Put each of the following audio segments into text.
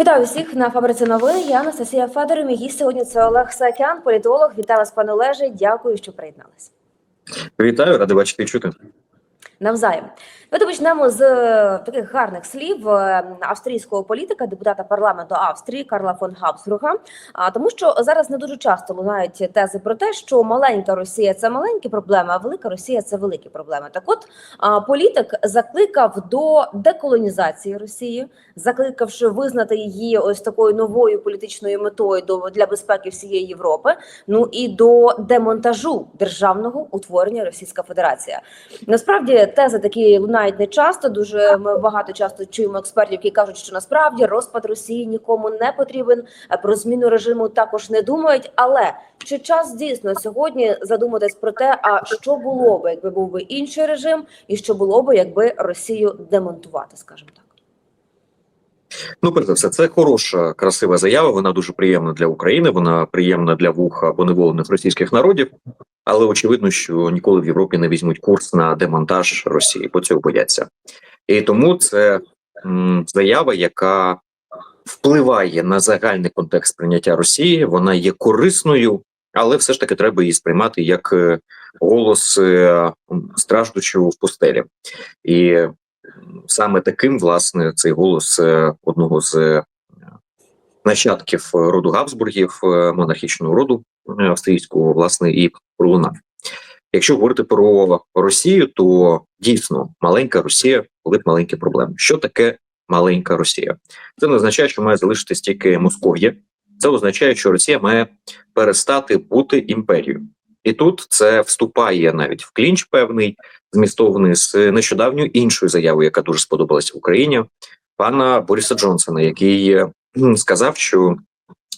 Вітаю всіх на фабриці новин. Я Анастасія Федоров. Мій гість сьогодні це Олег Сакян, політолог. Вітаю вас, пане Олеже. Дякую, що приєдналися. Вітаю, радий бачити чути. Навзаєм. Давайте почнемо з е, таких гарних слів е, австрійського політика, депутата парламенту Австрії Карла фон Габсбурга. Тому, що зараз не дуже часто лунають тези про те, що маленька Росія це маленькі проблеми, а велика Росія це великі проблеми. Так, от політик закликав до деколонізації Росії, закликавши визнати її ось такою новою політичною метою до для безпеки всієї Європи. Ну і до демонтажу державного утворення Російська Федерація. Насправді тези такі лунають не часто. Дуже ми багато часто чуємо експертів, які кажуть, що насправді розпад Росії нікому не потрібен. а Про зміну режиму також не думають. Але чи час дійсно сьогодні задуматись про те, а що було би, якби був би інший режим, і що було би, якби Росію демонтувати, скажімо так. Ну, перш за все, це хороша, красива заява. Вона дуже приємна для України. Вона приємна для вуха поневолених російських народів. Але очевидно, що ніколи в Європі не візьмуть курс на демонтаж Росії, бо цього бояться. І тому це м, заява, яка впливає на загальний контекст сприйняття Росії. Вона є корисною, але все ж таки треба її сприймати як е, голос е, страждучого в пустелі. І саме таким, власне, цей голос е, одного з е, нащадків роду Габсбургів, е, монархічного роду австрійського, власне, і пролунав. Якщо говорити про Росію, то дійсно маленька Росія були б маленькі проблеми. Що таке маленька Росія? Це не означає, що має залишитись тільки Москов'я. Це означає, що Росія має перестати бути імперією. І тут це вступає навіть в клінч певний змістовний з нещодавньою іншою заявою, яка дуже сподобалась Україні, пана Бориса Джонсона, який сказав, що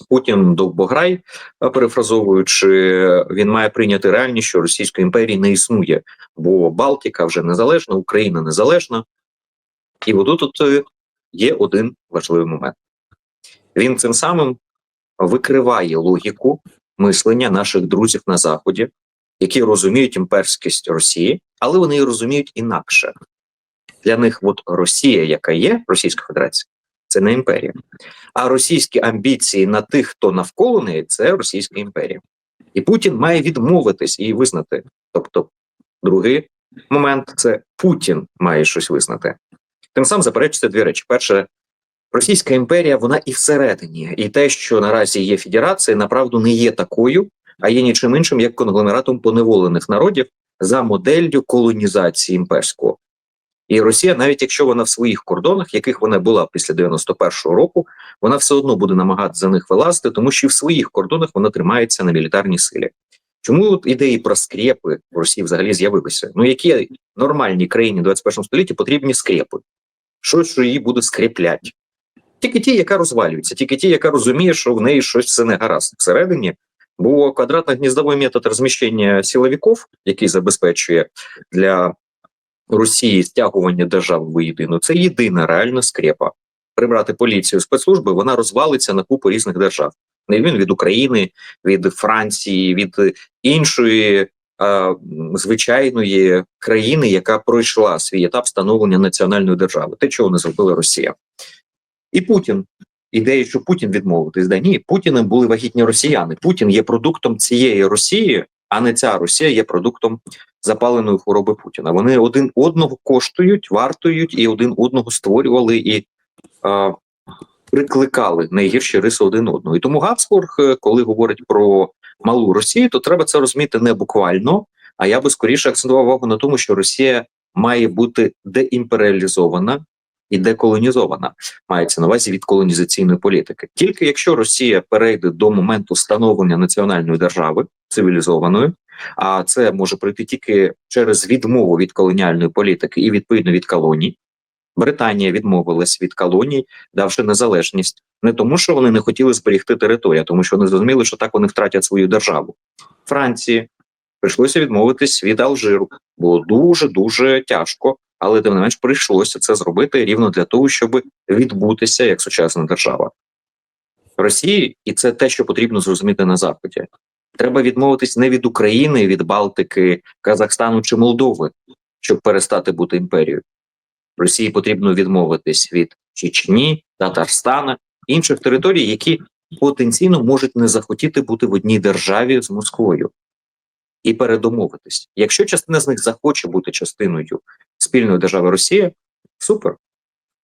Путін довбограй, е, перефразовуючи, він має прийняти реальність, що Російської імперії не існує, бо Балтика вже незалежна, Україна незалежна. І от тут е, є один важливий момент. Він цим самим викриває логіку мислення наших друзів на Заході, які розуміють імперськість Росії, але вони її розуміють інакше. Для них от Росія, яка є, Російська Федерація, це не імперія. А російські амбіції на тих, хто навколо неї, це Російська імперія. І Путін має відмовитись і визнати. Тобто, другий момент це Путін має щось визнати. Тим самим заперечується дві речі: перше, Російська імперія, вона і всередині, і те, що наразі є федерація, направду не є такою, а є нічим іншим, як конгломератом поневолених народів за моделлю колонізації імперського. І Росія, навіть якщо вона в своїх кордонах, яких вона була після 91-го року, вона все одно буде намагатися за них вилазити, тому що і в своїх кордонах вона тримається на мілітарній силі. Чому от ідеї про скрепи в Росії взагалі з'явилися? Ну які нормальній країні 21 столітті потрібні скрепи? Щось, що її буде скріплять. Тільки ті, яка розвалюється, тільки ті, яка розуміє, що в неї щось все не гаразд всередині. Бо квадратно-гніздовий метод розміщення силовиків, який забезпечує для Росії стягування держав воєдину, це єдина реальна скрепа. Прибрати поліцію спецслужби, вона розвалиться на купу різних держав. Не він від України, від Франції, від іншої а, звичайної країни, яка пройшла свій етап становлення національної держави. Те, чого не зробила Росія. І Путін. Ідея, що Путін відмовитись, да ні, Путіним були вагітні росіяни. Путін є продуктом цієї Росії, а не ця Росія є продуктом запаленої хвороби Путіна. Вони один одного коштують, вартують і один одного створювали і а, прикликали найгірші риси один одного. І тому Габсбург, е, коли говорить про малу Росію, то треба це розуміти не буквально. А я би скоріше акцентував увагу на тому, що Росія має бути деімперіалізована і деколонізована. Мається на увазі від колонізаційної політики. Тільки якщо Росія перейде до моменту становлення національної держави цивілізованої, а це може пройти тільки через відмову від колоніальної політики і відповідно від колоній. Британія відмовилась від колоній, давши незалежність, не тому, що вони не хотіли зберегти територію, а тому що вони зрозуміли, що так вони втратять свою державу. Франції прийшлося відмовитись від Алжиру. Було дуже дуже тяжко, але тим не менш прийшлося це зробити рівно для того, щоб відбутися як сучасна держава Росії, і це те, що потрібно зрозуміти на заході. Треба відмовитись не від України, від Балтики, Казахстану чи Молдови, щоб перестати бути імперією. Росії потрібно відмовитись від Чечні, Татарстана інших територій, які потенційно можуть не захотіти бути в одній державі з Москвою і передомовитись. Якщо частина з них захоче бути частиною спільної держави Росія, супер.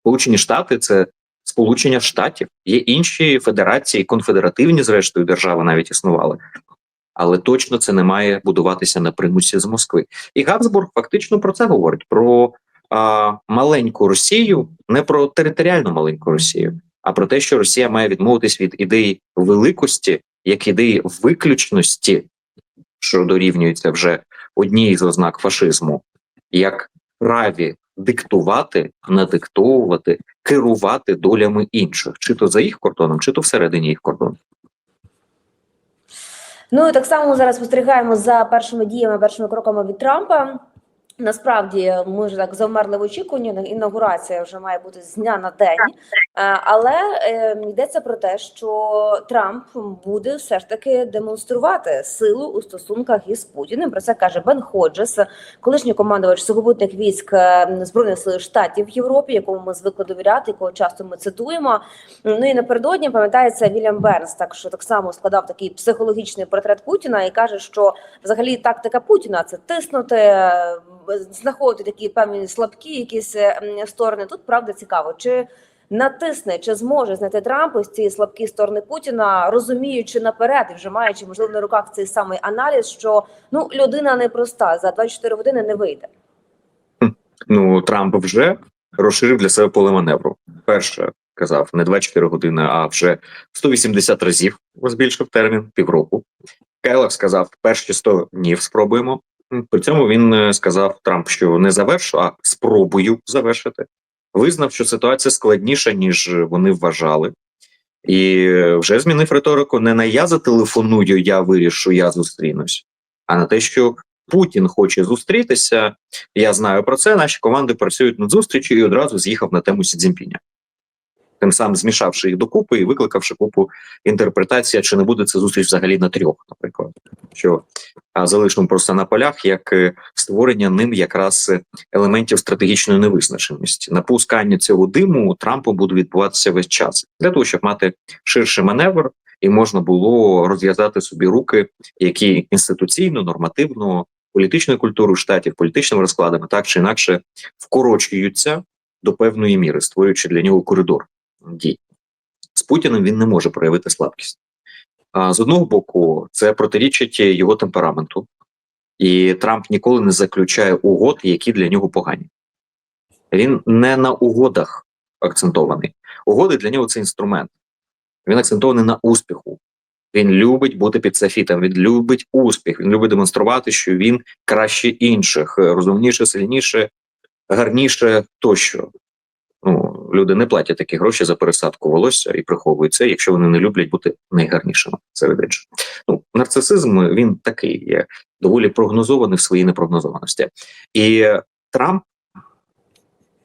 Сполучені Штати це Сполучення Штатів. Є інші федерації, конфедеративні, зрештою, держави навіть існували. Але точно це не має будуватися на примусі з Москви. І Габсбург фактично про це говорить: про а, маленьку Росію, не про територіальну маленьку Росію, а про те, що Росія має відмовитись від ідеї великості як ідеї виключності, що дорівнюється вже одній з ознак фашизму, як праві диктувати, надиктовувати, керувати долями інших, чи то за їх кордоном, чи то всередині їх кордону. Ну і так само зараз спостерігаємо за першими діями, першими кроками від Трампа. Насправді ми ж так завмерли в очікуванні. Інаугурація вже має бути з дня на день, Е, але е, йдеться про те, що Трамп буде все ж таки демонструвати силу у стосунках із Путіним. Про це каже Бен Ходжес, колишній командувач сухопутних військ е, збройних сил штатів в Європі, якому ми звикли довіряти, якого часто ми цитуємо. Ну і напередодні пам'ятається Вільям Бернс, так що так само складав такий психологічний портрет Путіна і каже, що взагалі тактика Путіна це тиснути, знаходити такі певні слабкі якісь е, сторони. Тут правда цікаво, чи натисне, чи зможе знайти Трамп ось ці слабкі сторони Путіна, розуміючи наперед і вже маючи можливо на руках цей самий аналіз, що ну людина непроста за 24 години не вийде. Ну Трамп вже розширив для себе поле маневру. Перше казав не 24 години, а вже 180 разів збільшив термін півроку. Келлог сказав перші 100 днів спробуємо. При цьому він е, сказав Трамп, що не завершу, а спробую завершити. Визнав, що ситуація складніша ніж вони вважали, і е, вже змінив риторику не на я зателефоную, я вирішу, я зустрінусь, а на те, що Путін хоче зустрітися. Я знаю про це. Наші команди працюють над зустрічю і одразу з'їхав на тему Сі Цзіньпіня. Тим самим змішавши їх докупи і викликавши купу інтерпретація, чи не буде це зустріч взагалі на трьох, наприклад, що а, залишимо просто на полях як е, створення ним якраз е, елементів стратегічної невизначеності. Напускання цього диму Трампом буде відбуватися весь час. Для того, щоб мати ширший маневр, і можна було розв'язати собі руки, які інституційно, нормативно, політичною культурою штатів, політичними розкладами так чи інакше вкорочуються до певної міри, створюючи для нього коридор дій. З Путіним він не може проявити слабкість. А з одного боку, це протирічить його темпераменту, і Трамп ніколи не заключає угод, які для нього погані. Він не на угодах акцентований. Угоди для нього це інструмент. Він акцентований на успіху. Він любить бути під софітом, він любить успіх, він любить демонструвати, що він краще інших, розумніше, сильніше, гарніше тощо. Ну, люди не платять такі гроші за пересадку волосся і приховують це, якщо вони не люблять бути найгарнішими серед інших. Ну, нарцисизм він такий є доволі прогнозований в своїй непрогнозованості. І Трамп,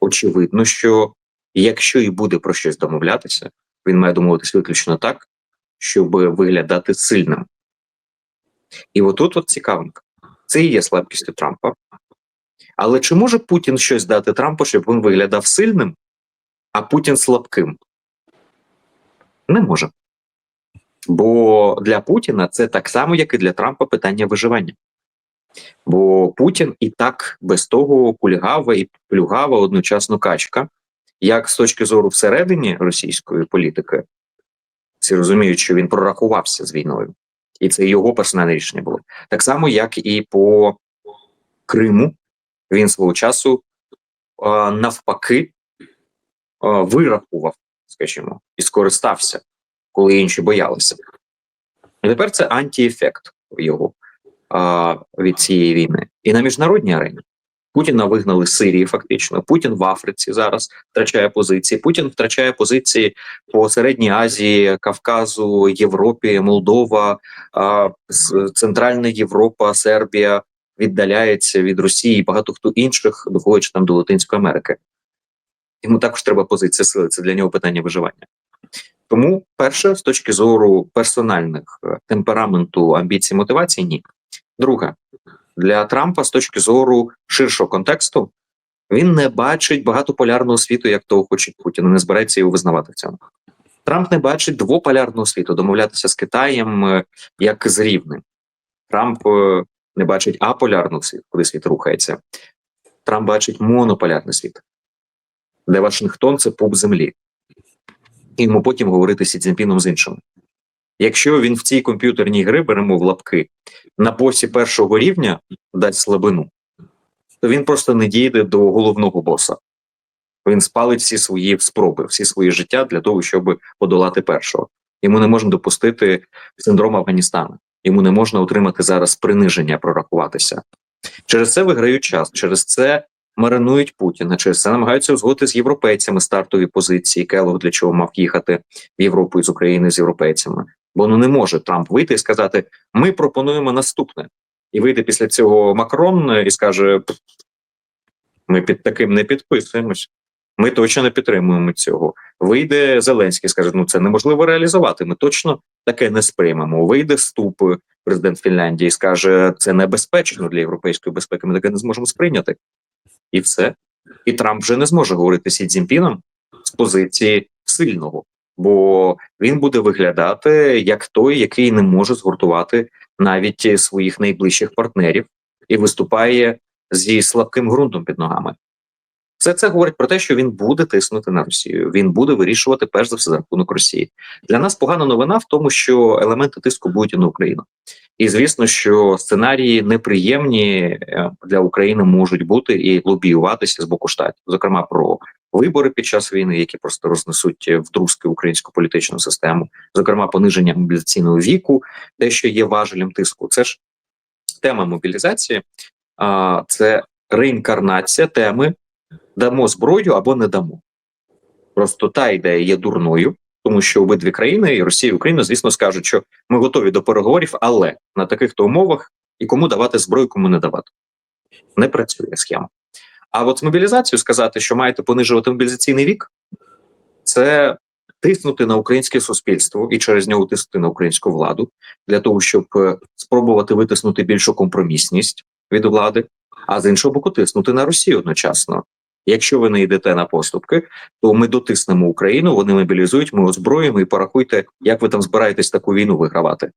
очевидно, що якщо і буде про щось домовлятися, він має домовитися виключно так, щоб виглядати сильним. І отут от цікавинка. Це і є слабкістю Трампа. Але чи може Путін щось дати Трампу, щоб він виглядав сильним, а Путін слабким? Не може. Бо для Путіна це так само, як і для Трампа питання виживання. Бо Путін і так без того кульгава і плюгава одночасно качка, як з точки зору всередині російської політики, всі розуміють, що він прорахувався з війною, і це його персональне рішення було. Так само, як і по Криму, він свого часу навпаки вирахував, скажімо, і скористався, коли інші боялися. І тепер це антиефект його а, від цієї війни. І на міжнародній арені Путіна вигнали з Сирії, фактично. Путін в Африці зараз втрачає позиції. Путін втрачає позиції по середній Азії, Кавказу, Європі, Молдова, а, Центральна Європа, Сербія віддаляється від Росії і багато хто інших, доходячи там до Латинської Америки. Йому також треба позиція сили. Це для нього питання виживання. Тому, перше, з точки зору персональних темпераменту, амбіцій, мотивацій, ні. Друге, для Трампа з точки зору ширшого контексту він не бачить багатополярного світу, як того хоче Путін, не збирається його визнавати в цьому. Трамп не бачить двополярного світу, домовлятися з Китаєм е, як з рівним. Трамп е, не бачить аполярного світу, куди світ рухається. Трамп бачить монополярний світ, де Вашингтон це пуп землі. І йому потім говорити з Цзіньпіном з іншими. Якщо він в цій комп'ютерній гри беремо в лапки на босі першого рівня дасть слабину, то він просто не дійде до головного боса. Він спалить всі свої спроби, всі свої життя для того, щоб подолати першого. Йому не можна допустити синдром Афганістану. Йому не можна отримати зараз приниження, прорахуватися. Через це виграють час, через це маринують Путіна, через це намагаються узгодити з європейцями стартові позиції. Келог для чого мав їхати в Європу із України з європейцями. Бо ну не може Трамп вийти і сказати: ми пропонуємо наступне. І вийде після цього Макрон і скаже: ми під таким не підписуємось. Ми точно не підтримуємо цього. Вийде Зеленський, скаже: ну це неможливо реалізувати. Ми точно таке не сприймемо. Вийде ступ президент Фінляндії, скаже, це небезпечно для європейської безпеки. Ми таке не зможемо сприйняти. І все. І Трамп вже не зможе говорити Сі Цзіньпіном з позиції сильного, бо він буде виглядати як той, який не може згуртувати навіть своїх найближчих партнерів і виступає зі слабким ґрунтом під ногами. Все це говорить про те, що він буде тиснути на Росію. Він буде вирішувати перш за все за рахунок Росії. Для нас погана новина в тому, що елементи тиску будуть і на Україну. І звісно, що сценарії неприємні е, для України можуть бути і лобіюватися з боку штатів, зокрема про вибори під час війни, які просто рознесуть вдрузки українську політичну систему, зокрема пониження мобілізаційного віку, те, що є важелем тиску. Це ж тема мобілізації, а це реінкарнація теми дамо зброю або не дамо. Просто та ідея є дурною, тому що обидві країни, і Росія і Україна, звісно, скажуть, що ми готові до переговорів, але на таких то умовах і кому давати зброю, кому не давати. Не працює схема. А от з мобілізацією сказати, що маєте понижувати мобілізаційний вік, це тиснути на українське суспільство і через нього тиснути на українську владу для того, щоб е, спробувати витиснути більшу компромісність від влади, а з іншого боку, тиснути на Росію одночасно. Якщо ви не йдете на поступки, то ми дотиснемо Україну, вони мобілізують, ми озброїмо і порахуйте, як ви там збираєтесь таку війну вигравати.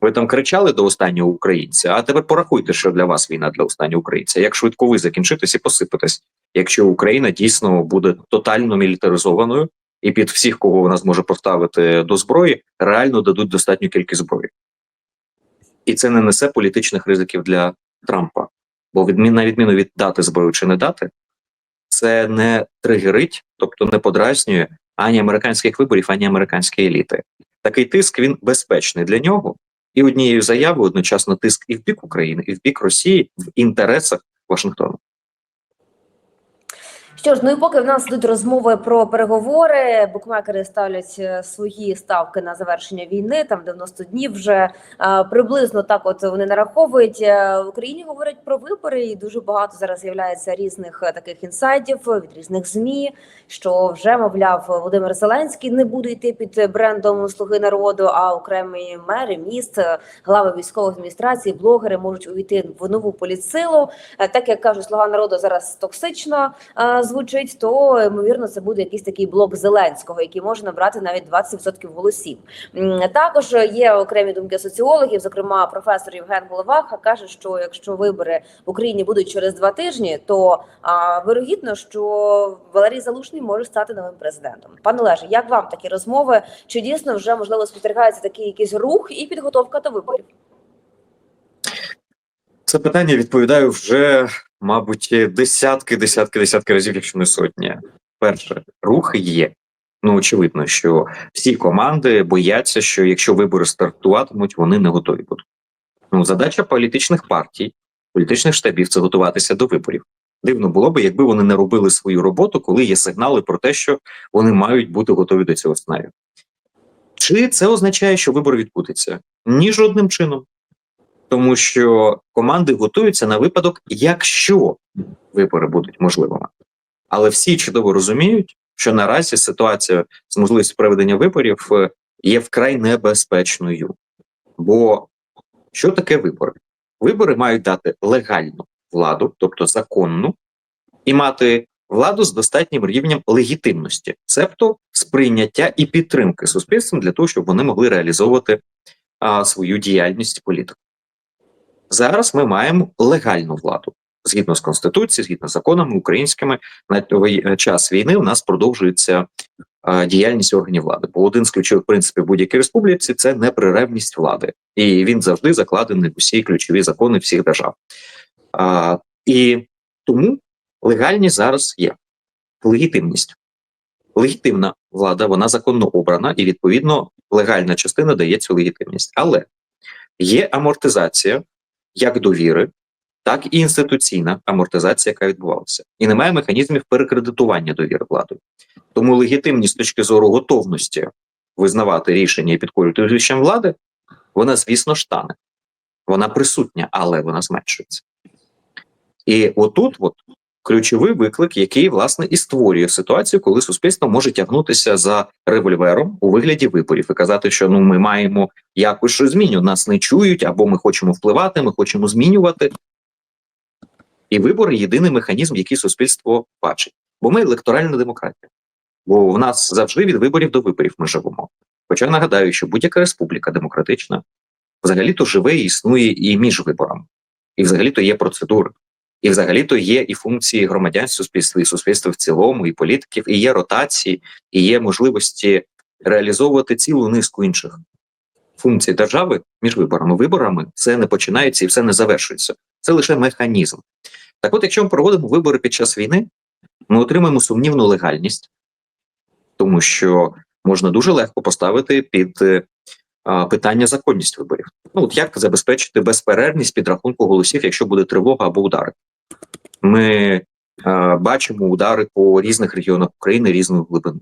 Ви там кричали до останнього українця, а тепер порахуйте, що для вас війна для останнього українця. Як швидко ви закінчитесь і посипетесь, якщо Україна дійсно буде тотально мілітаризованою і під всіх, кого вона зможе поставити до зброї, реально дадуть достатню кількість зброї. І це не несе політичних ризиків для Трампа. Бо відмін, на відміну від дати зброю чи не дати, це не тригерить, тобто не подразнює ані американських виборів, ані американської еліти. Такий тиск він безпечний для нього, і однією заявою одночасно тиск і в бік України, і в бік Росії в інтересах Вашингтону. Що ж, ну і поки в нас йдуть розмови про переговори, букмекери ставлять е, свої ставки на завершення війни, там 90 днів вже е, приблизно так. От вони нараховують Е, в Україні. Говорять про вибори, і дуже багато зараз з'являється різних таких інсайдів від різних змі. Що вже мовляв Володимир Зеленський не буде йти під брендом Слуги народу, а окремі мери міст, глави військових адміністрацій, блогери можуть увійти в нову політсилу. Так як кажуть, слуга народу зараз токсично е, звучить, то ймовірно це буде якийсь такий блок Зеленського, який може набрати навіть 20% голосів. Також є окремі думки соціологів, зокрема професор Євген Головаха каже, що якщо вибори в Україні будуть через два тижні, то а, вирогідно, що Валерій Залушний може стати новим президентом. Пане Леже, як вам такі розмови? Чи дійсно вже можливо спостерігається такий якийсь рух і підготовка до виборів? Це питання відповідаю вже, мабуть, десятки, десятки, десятки разів, якщо не сотні. Перше, рух є. Ну, очевидно, що всі команди бояться, що якщо вибори стартуватимуть, вони не готові будуть. Ну, задача політичних партій, політичних штабів це готуватися до виборів. Дивно було би, якби вони не робили свою роботу, коли є сигнали про те, що вони мають бути готові до цього сценарію. Чи це означає, що вибор відбудеться? Ні, жодним чином. Тому що команди готуються на випадок, якщо вибори будуть можливими. Але всі чудово розуміють, що наразі ситуація з можливістю проведення виборів е, є вкрай небезпечною. Бо що таке вибори? Вибори мають дати легальну владу, тобто законну, і мати владу з достатнім рівнем легітимності, цебто сприйняття і підтримки суспільством для того, щоб вони могли реалізовувати а, свою діяльність політику. Зараз ми маємо легальну владу. Згідно з конституцією, згідно з законами українськими, на той час війни у нас продовжується а, діяльність органів влади. Бо один з ключових принципів будь-якої республіці це непреревність влади, і він завжди закладений в усі ключові закони всіх держав. А, і тому легальність зараз є легітимність. Легітимна влада, вона законно обрана, і відповідно легальна частина дає цю легітимність. Але є амортизація як довіри, так і інституційна амортизація, яка відбувалася, і немає механізмів перекредитування довіри владою. Тому легітимність з точки зору готовності визнавати рішення і підкорювати рішенням влади, вона, звісно, штане. Вона присутня, але вона зменшується. І отут, от ключовий виклик, який власне і створює ситуацію, коли суспільство може тягнутися за револьвером у вигляді виборів і казати, що ну ми маємо якось щось змінювати, нас не чують, або ми хочемо впливати, ми хочемо змінювати. І вибори єдиний механізм, який суспільство бачить. Бо ми електоральна демократія. Бо в нас завжди від виборів до виборів ми живемо. Хоча нагадаю, що будь-яка республіка демократична взагалі-то живе і існує і між виборами, і взагалі-то є процедури. І взагалі-то є і функції громадян суспільства, і суспільства в цілому, і політиків, і є ротації, і є можливості реалізовувати цілу низку інших функцій держави між виборами. Виборами це не починається і все не завершується. Це лише механізм. Так, от, якщо ми проводимо вибори під час війни, ми отримаємо сумнівну легальність, тому що можна дуже легко поставити під е, а, питання законність виборів. Ну от як забезпечити безперервність підрахунку голосів, якщо буде тривога або удари? Ми е, бачимо удари по різних регіонах України різної глибини.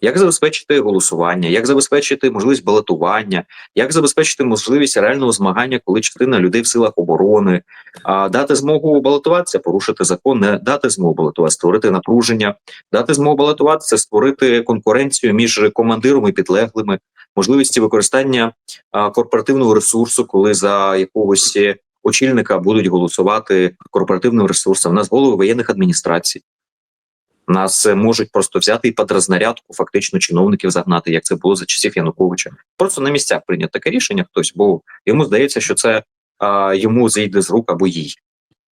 Як забезпечити голосування, як забезпечити можливість балотування, як забезпечити можливість реального змагання, коли частина людей в силах оборони, а дати змогу балотуватися, порушити закон, не дати змогу балотуватися, створити напруження, дати змогу балотуватися, створити конкуренцію між командиром і підлеглими, можливості використання корпоративного ресурсу, коли за якогось очільника будуть голосувати корпоративним ресурсом. У нас голови воєнних адміністрацій. Нас е, можуть просто взяти і під рознарядку фактично чиновників загнати, як це було за часів Януковича. Просто на місцях прийняти таке рішення хтось, бо йому здається, що це а, йому зійде з рук або їй.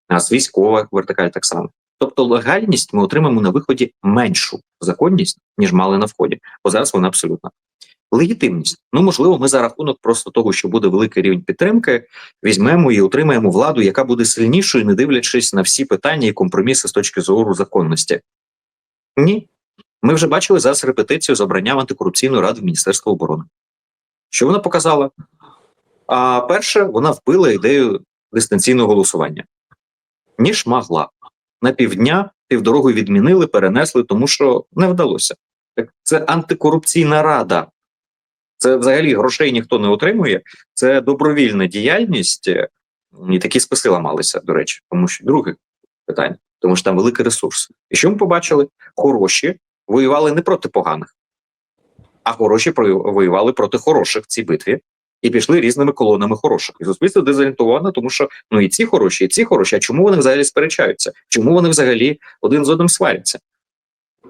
А з військова вертикаль так само. Тобто легальність ми отримаємо на виході меншу законність, ніж мали на вході, бо зараз вона абсолютна. Легітимність. Ну можливо, ми за рахунок просто того, що буде великий рівень підтримки, візьмемо і отримаємо владу, яка буде сильнішою, не дивлячись на всі питання і компроміси з точки зору законності. Ні. Ми вже бачили зараз репетицію з обранням антикорупційної ради в Міністерства оборони. Що вона показала? А перше, вона вбила ідею дистанційного голосування. Ніж могла. На півдня півдорогу відмінили, перенесли, тому що не вдалося. Так це антикорупційна рада. Це взагалі грошей ніхто не отримує. Це добровільна діяльність, і такі списи ламалися, до речі, тому що друге питання, тому що там великий ресурс. І що ми побачили? Хороші воювали не проти поганих, а хороші воювали проти хороших в цій битві. І пішли різними колонами хороших. І суспільство дезорієнтовано, тому що ну і ці хороші, і ці хороші. А чому вони взагалі сперечаються? Чому вони взагалі один з одним сваряться?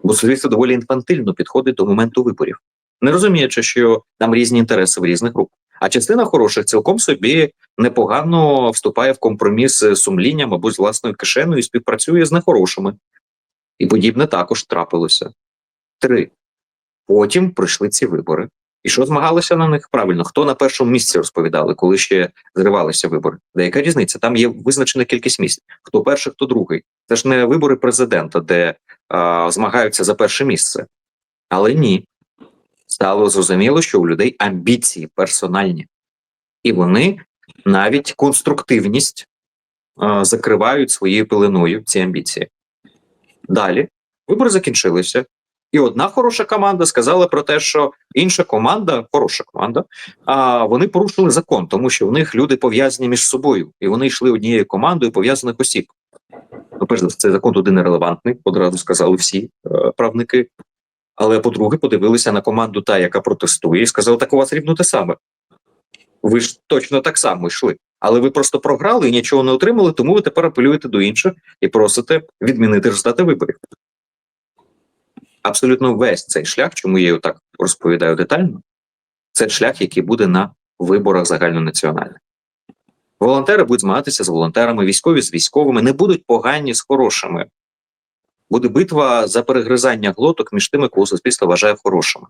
Бо суспільство доволі інфантильно підходить до моменту виборів, не розуміючи, що там різні інтереси в різних групах. А частина хороших цілком собі непогано вступає в компроміс з сумлінням або з власною кишеною і співпрацює з нехорошими. І подібне також трапилося. Три. Потім прийшли ці вибори. І що змагалося на них правильно? Хто на першому місці розповідали, коли ще зривалися вибори? Деяка різниця? Там є визначена кількість місць. Хто перший, хто другий. Це ж не вибори президента, де а, змагаються за перше місце. Але ні. Стало зрозуміло, що у людей амбіції персональні, і вони навіть конструктивність закривають своєю пеленою ці амбіції. Далі вибори закінчилися. І одна хороша команда сказала про те, що інша команда, хороша команда, а вони порушили закон, тому що в них люди пов'язані між собою, і вони йшли однією командою пов'язаних осіб. Ну, перш за все, цей закон туди нерелевантний, одразу сказали всі е, правники. Але по-друге, подивилися на команду, та, яка протестує, і сказали, так у вас рівно те саме. Ви ж точно так само йшли. Але ви просто програли і нічого не отримали, тому ви тепер апелюєте до інших і просите відмінити результати виборів. абсолютно весь цей шлях, чому я його так розповідаю детально, це шлях, який буде на виборах загальнонаціональних. Волонтери будуть змагатися з волонтерами, військові з військовими, не будуть погані з хорошими. Буде битва за перегризання глоток між тими, кого суспільство вважає хорошими.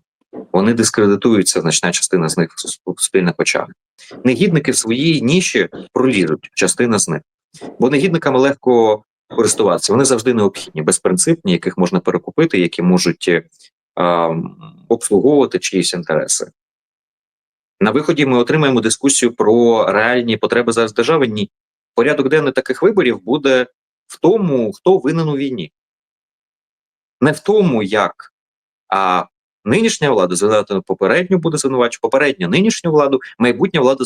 Вони дискредитуються, значна частина з них в суспільних очах. Негідники в своїй ніші пролізуть, частина з них. Бо негідниками легко користуватися. Вони завжди необхідні, безпринципні, яких можна перекупити, які можуть е, обслуговувати чиїсь інтереси. На виході ми отримаємо дискусію про реальні потреби зараз держави. Ні. Порядок денний таких виборів буде в тому, хто винен у війні. Не в тому, як а нинішня влада звинуватиме попередню буде звинувачувати попередню нинішню владу, майбутня влада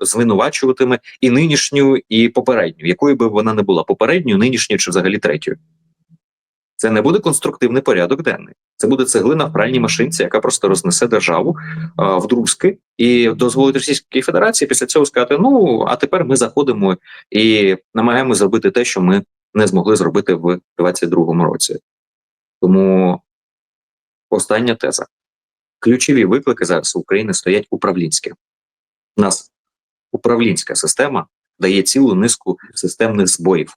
звинувачуватиме і нинішню, і попередню, якою би вона не була попередньою, нинішньою чи взагалі третьою. Це не буде конструктивний порядок денний. Це буде цеглина в пральній машинці, яка просто рознесе державу а, в друзки і дозволить Російській Федерації після цього сказати: ну а тепер ми заходимо і намагаємося зробити те, що ми не змогли зробити в 22-му році. Тому остання теза. Ключові виклики зараз України стоять управлінські. У нас управлінська система дає цілу низку системних збоїв,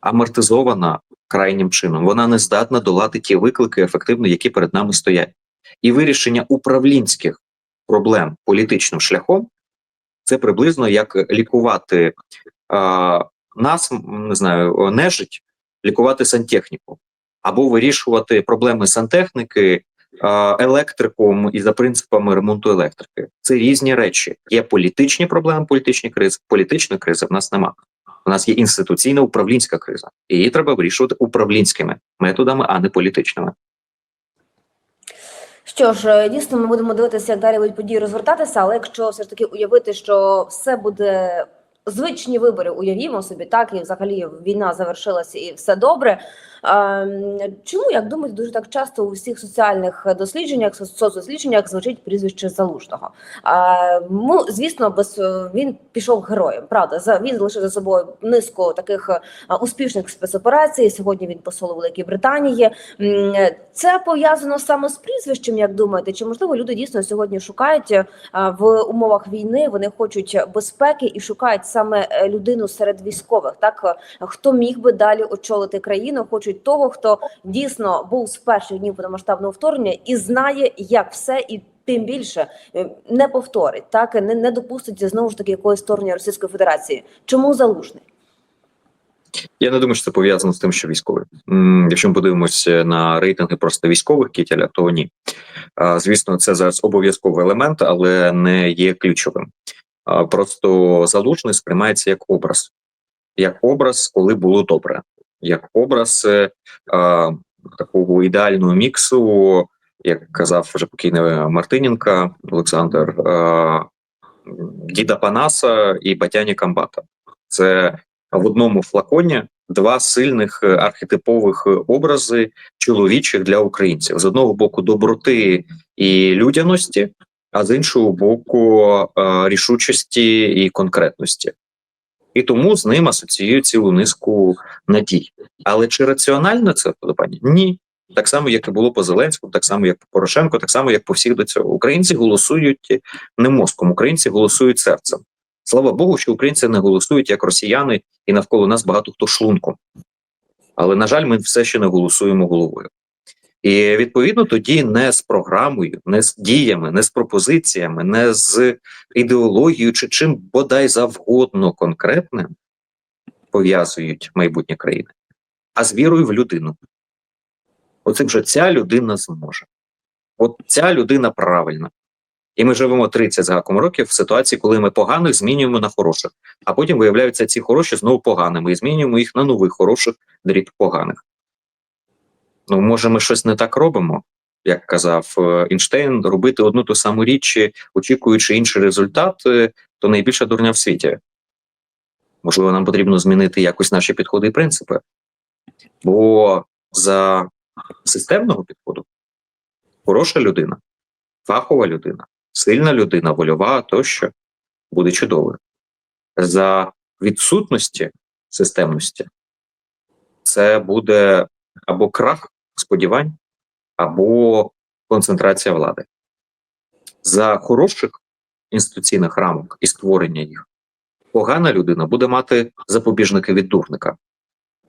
амортизована крайнім чином. Вона не здатна долати ті виклики ефективно, які перед нами стоять. І вирішення управлінських проблем політичним шляхом це приблизно як лікувати а, нас, не знаю, нежить, лікувати сантехніку, або вирішувати проблеми сантехніки електриком і за принципами ремонту електрики. Це різні речі. Є політичні проблеми, політичні кризи. Політичної кризи в нас нема. У нас є інституційна управлінська криза, і її треба вирішувати управлінськими методами, а не політичними. Що ж, е, дійсно, ми будемо дивитися, як далі будуть події розвертатися, але якщо все ж таки уявити, що все буде звичні вибори, уявімо собі, так і взагалі війна завершилася і все добре. Ем, Чому, як думаєте, дуже так часто у всіх соціальних дослідженнях, соц- соцдослідженнях звучить прізвище залужного? Е, Ну, звісно, без е, він пішов героєм. Правда, за він залишив за собою низку таких е, успішних спецоперацій. Сьогодні він посол у Великій Британії. Це пов'язано саме з прізвищем, як думаєте? Чи можливо люди дійсно сьогодні шукають е, в умовах війни? Вони хочуть безпеки і шукають саме людину серед військових, так хто міг би далі очолити країну? Хочуть того, хто дійсно був з перших днів повномасштабного вторгнення і знає, як все і. Тим більше е, не повторить, так не, не допустить знову ж таки якоїсь вторгнення Російської Федерації. Чому залужний? Я не думаю, що це пов'язано з тим, що військові. М, Якщо ми подивимося на рейтинги просто військових кітеля, то ні. Звісно, це зараз обов'язковий елемент, але не є ключовим. Просто залужний сприймається як образ, як образ, коли було добре, як образ е, такого ідеального міксу, як казав вже покійний Мартиненка Олександр, діда Панаса і Батяні Камбата. Це в одному флаконі два сильних е, архетипових е, образи чоловічих для українців: з одного боку, доброти і людяності, а з іншого боку, е, рішучості і конкретності. І тому з ним асоціюють цілу низку надій. Але чи раціонально це вподобання? Ні. Так само, як і було по Зеленському, так само, як по Порошенко, так само, як по всіх до цього. Українці голосують не мозком, українці голосують серцем. Слава Богу, що українці не голосують як росіяни, і навколо нас багато хто шлунком. Але, на жаль, ми все ще не голосуємо головою. І відповідно тоді не з програмою, не з діями, не з пропозиціями, не з ідеологією чи чим бодай завгодно конкретним пов'язують майбутнє країни, а з вірою в людину. Оце вже ця людина зможе. От ця людина правильна. І ми живемо 30 з гаком років в ситуації, коли ми поганих змінюємо на хороших, а потім виявляються ці хороші знову поганими, і змінюємо їх на нових хороших дріб поганих. Ну, може, ми щось не так робимо, як казав е, Ейнштейн, робити одну ту саму річ, очікуючи інший результат, е, то найбільша дурня в світі. Можливо, нам потрібно змінити якось наші підходи і принципи. Бо за системного підходу хороша людина, фахова людина, сильна людина, вольова тощо буде чудовою. За відсутності системності це буде або крах сподівань, або концентрація влади. За хороших інституційних рамок і створення їх погана людина буде мати запобіжники від дурника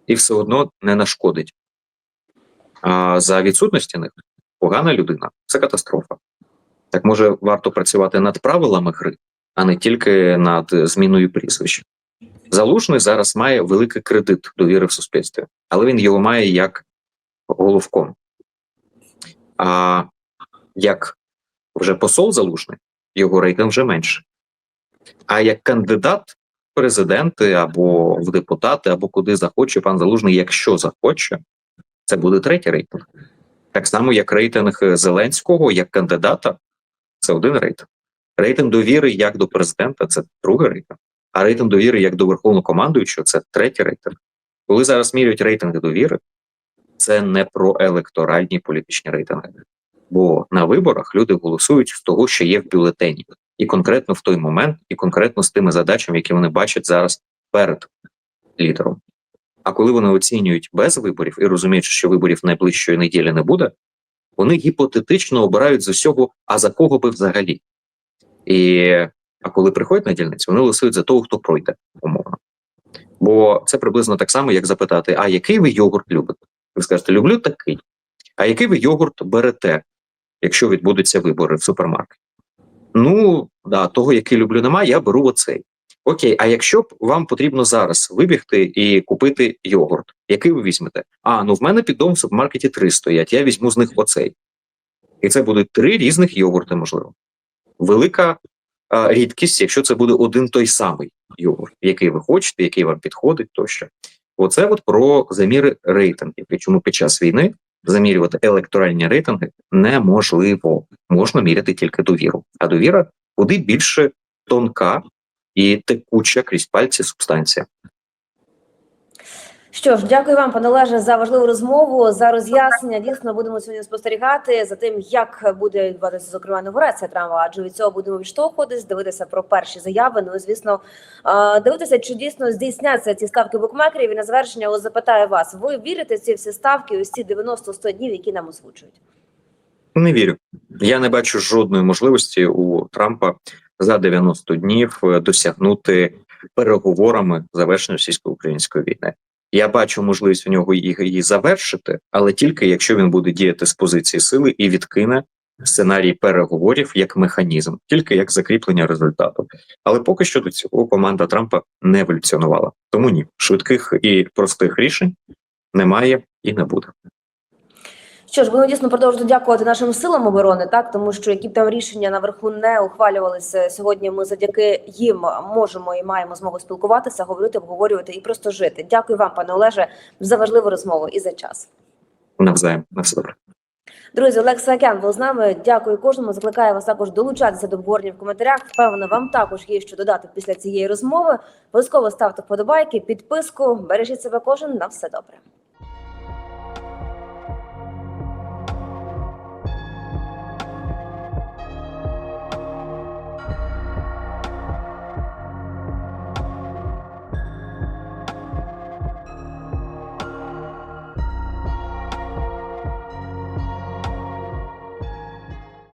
і все одно не нашкодить. А за відсутності них погана людина це катастрофа. Так може варто працювати над правилами гри, а не тільки над зміною прізвища. Залужний зараз має великий кредит довіри в суспільстві, але він його має як головком. А як вже посол залужний, його рейтинг вже менше. А як кандидат в президенти або в депутати, або куди захоче пан Залужний, якщо захоче, це буде третій рейтинг. Так само, як рейтинг Зеленського, як кандидата, це один рейтинг. Рейтинг довіри як до президента це другий рейтинг. А рейтинг довіри як до верховного командуючого це третій рейтинг. Коли зараз міряють рейтинги довіри, це не про електоральні політичні рейтинги. Бо на виборах люди голосують з того, що є в бюлетені, і конкретно в той момент, і конкретно з тими задачами, які вони бачать зараз перед лідером. А коли вони оцінюють без виборів і розуміють, що виборів найближчої неділі не буде, вони гіпотетично обирають з усього, а за кого би взагалі. І а коли приходять на дільницю, вони голосують за того, хто пройде умовно. Бо це приблизно так само, як запитати: а який ви йогурт любите? Ви скажете, люблю такий. А який ви йогурт берете, якщо відбудуться вибори в супермаркеті? Ну, да, того, який люблю, немає, я беру оцей. Окей, а якщо б вам потрібно зараз вибігти і купити йогурт, який ви візьмете? А, ну в мене під домом в супермаркеті три стоять, я візьму з них оцей. І це будуть три різних йогурти, можливо. Велика а, рідкість, якщо це буде один той самий йогурт, який ви хочете, який вам підходить, тощо. Оце от про заміри рейтингів. Причому під час війни замірювати електоральні рейтинги неможливо. Можна міряти тільки довіру. А довіра куди більше тонка і текуча крізь пальці субстанція. Що ж, дякую вам, пане Олеже, за важливу розмову, за роз'яснення. Дійсно, будемо сьогодні спостерігати за тим, як буде відбуватися зокрема інаугурація Трампа, адже від цього будемо відштовхуватись, дивитися про перші заяви. Ну звісно, дивитися, чи дійсно здійсняться ці ставки букмекерів. І на завершення ось запитаю вас: ви вірите ці всі ставки, ось ці 90-100 днів, які нам озвучують? Не вірю. Я не бачу жодної можливості у Трампа за 90 днів досягнути переговорами завершення російсько-української війни. Я бачу можливість в нього її, завершити, але тільки якщо він буде діяти з позиції сили і відкине сценарій переговорів як механізм, тільки як закріплення результату. Але поки що до цього команда Трампа не еволюціонувала. Тому ні, швидких і простих рішень немає і не буде. Що ж, будемо дійсно продовжувати дякувати нашим силам оборони, так тому що які б там рішення наверху не ухвалювалися сьогодні. Ми завдяки їм можемо і маємо змогу спілкуватися, говорити, обговорювати і просто жити. Дякую вам, пане Олеже, за важливу розмову і за час. Навзаєм на все добре. Друзі, Олег Саакян був з нами. Дякую кожному. Закликаю вас також долучатися до обговорення в коментарях. Впевнено, вам також є що додати після цієї розмови. Обов'язково ставте вподобайки, підписку. Бережіть себе кожен на все добре.